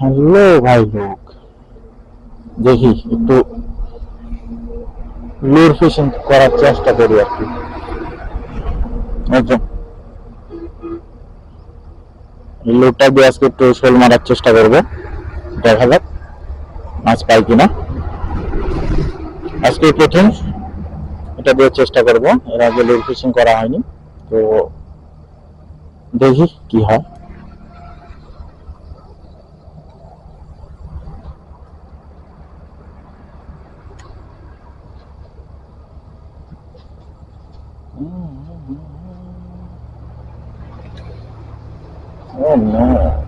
Hello ভাই লোক দেখি, একটু লুর ফিশিং করার চেষ্টা করি আর কি। একদম। লুরটা দিয়ে আজকে একটু শোল মারার চেষ্টা করব, দেখা যাক, মাছ পাই কিনা। আজকে প্রথম এটা দিয়ে চেষ্টা করব, এর আগে লুর ফিশিং করা হয়নি, তো দেখি কি হয়। Oh no.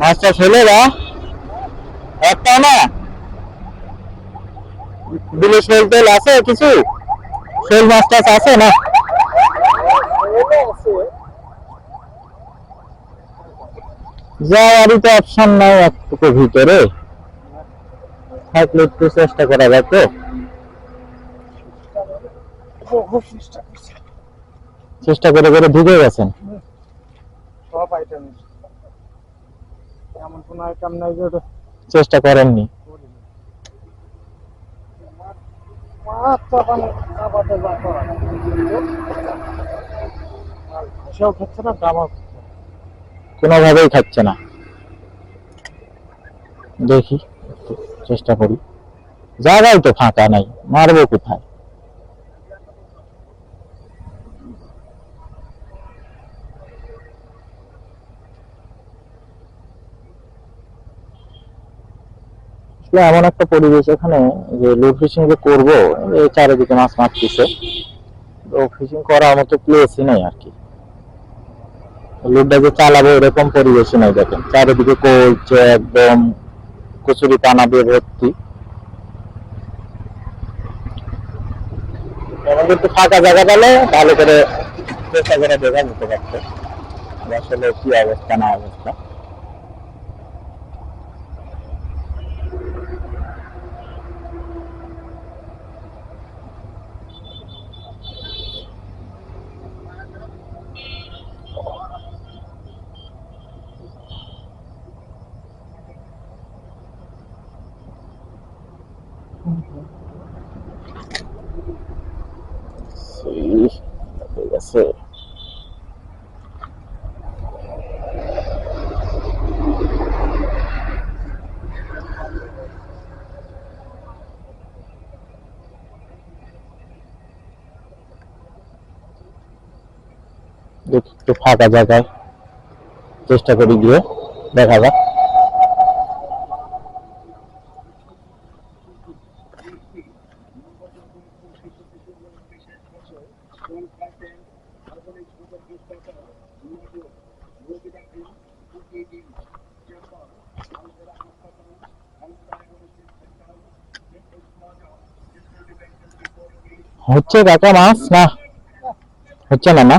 মাছটা ফেলে দা, একটা না? বিলে শোল তেল আছে কিছু? শোল মাছ টাছ আছে না? যাওয়ারই তো অপশন নাই একটুকু ভিতরে, থাকলে একটু চেষ্টা করা যায় তো। চেষ্টা করে করে ঢুকে গেছেন। সব আইটেম এমন কোন আইটেম নাই যে চেষ্টা করেননি। কোনোভাবেই খাচ্ছে না। দেখি চেষ্টা করি। জায়গায় তো ফাঁকা নাই, মারবো কোথায়? আসলে এমন একটা পরিবেশ এখানে যে লোড ফিশিং যে করব চারিদিকে মাছ মারতেছে। তো ফিশিং করার মতো প্লেসই নাই আর কি লুডটা যে চালাবো এরকম পরিবেশই নাই, দেখেন। চারিদিকে কলছে একদম কচুরি পানা দিয়ে ভর্তি। একটু ফাঁকা জায়গা পেলে ভালো করে চেষ্টা করে দেখা যেতে পারতো। আসলে কি অবস্থা, না অবস্থা। ঠিক আছে দেখি একটু ফাঁকা জায়গায় চেষ্টা করি গিয়ে দেখা যাক হচ্ছে কাকা মাছ না হচ্ছে না না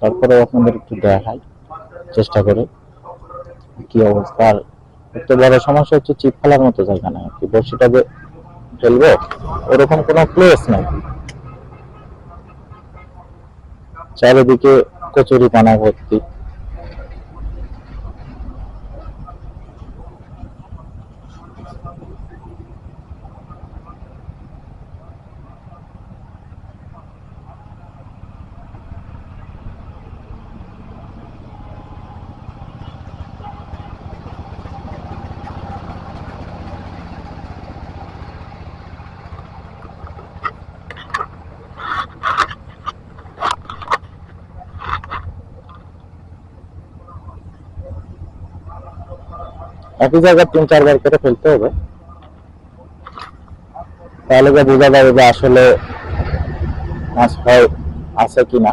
তারপরে আপনাদের একটু দেখাই, চেষ্টা করে কি অবস্থা। আর একটা বড় সমস্যা হচ্ছে চিপ ফেলার মতো জায়গা নাই। কি বড়শিটা যে ফেলব, ওরকম কোনো প্লেস নাই। চারিদিকে কচুরি পানা ভর্তি। একই জায়গায় তিন চারবার করে ফেলতে হবে। তাহলে যা বোঝা যাবে যে আসলে মাছ হয় আছে কিনা।